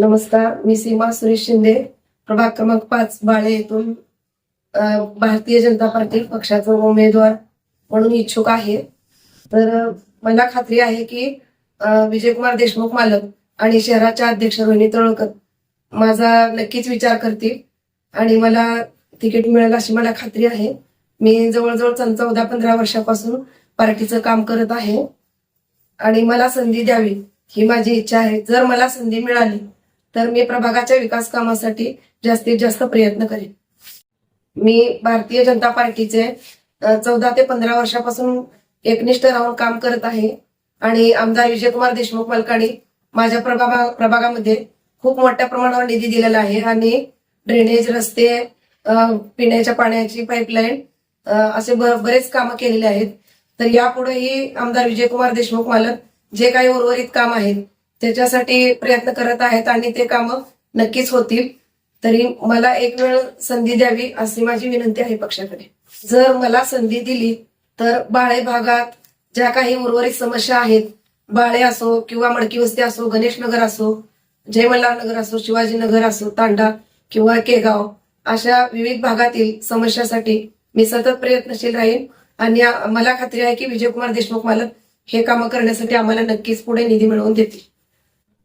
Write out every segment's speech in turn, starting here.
नमस्कार मी सीमा सुरेश शिंदे. प्रभाग क्रमांक पाच बाळे येथून भारतीय जनता पार्टी पक्षाचा उमेदवार म्हणून इच्छुक आहे. तर मला खात्री आहे की विजयकुमार देशमुख मालक आणि शहराच्या अध्यक्ष रोहिणी तळकर माझा नक्कीच विचार करतील आणि मला तिकीट मिळेल अशी मला खात्री आहे. मी जवळजवळ चौदा पंधरा वर्षापासून पार्टीचं काम करत आहे आणि मला संधी द्यावी ही माझी इच्छा आहे. जर मला संधी मिळाली तर मी प्रभागाच्या विकास कामासाठी जास्तीत जास्त प्रयत्न करेन. मी भारतीय जनता पार्टीचे चौदा ते पंधरा वर्षापासून एकनिष्ठ राहून काम करत आहे आणि आमदार विजयकुमार देशमुख मलकाणी माझ्या प्रभागा प्रभागामध्ये खूप मोठ्या प्रमाणावर निधी दिलेला आहे आणि ड्रेनेज रस्ते पिण्याच्या पाण्याची पाईपलाईन असे बरेच कामं केलेले आहेत. तर यापुढेही आमदार विजयकुमार देशमुख मालक जे काही उर्वरित काम आहेत त्याच्यासाठी प्रयत्न करत आहेत आणि ते कामं नक्कीच होतील. तरी मला एक वेळ संधी द्यावी अशी माझी विनंती आहे पक्षाकडे. जर मला संधी दिली तर बाळे भागात ज्या काही उर्वरित समस्या आहेत बाळे असो किंवा मडकी वस्ती असो गणेश नगर असो जय नगर असो शिवाजीनगर असो तांडा किंवा केगाव अशा विविध भागातील समस्यासाठी मी सतत प्रयत्नशील राहीन. आणि मला खात्री आहे की विजयकुमार देशमुख मालक हे कामं करण्यासाठी आम्हाला नक्कीच पुढे निधी मिळवून देतील.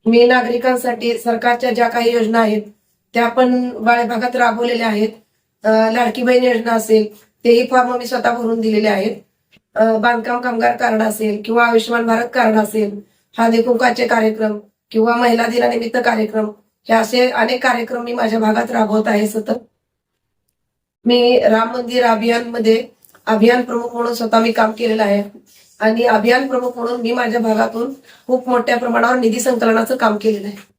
मी नागरिकांसाठी सरकारच्या ज्या काही योजना आहेत त्या पण बाळे भागात राबवलेल्या आहेत. लाडकी बहीण योजना असेल तेही फॉर्म मी स्वतः भरून दिलेले आहेत. बांधकाम कामगार कार्ड असेल किंवा आयुष्यमान भारत कार्ड असेल हळदी कुंकाचे कार्यक्रम किंवा महिला दिनानिमित्त कार्यक्रम हे असे अनेक कार्यक्रम मी माझ्या भागात राबवत आहे सतत. मी राम मंदिर अभियानमध्ये अभियान प्रमुख म्हणून स्वतः मी काम केलेलं आहे. आणि अभियान प्रमुख म्हणून मी माझ्या भागातून खूप मोठ्या प्रमाणावर निधी संकलनाचं काम केलेलं आहे.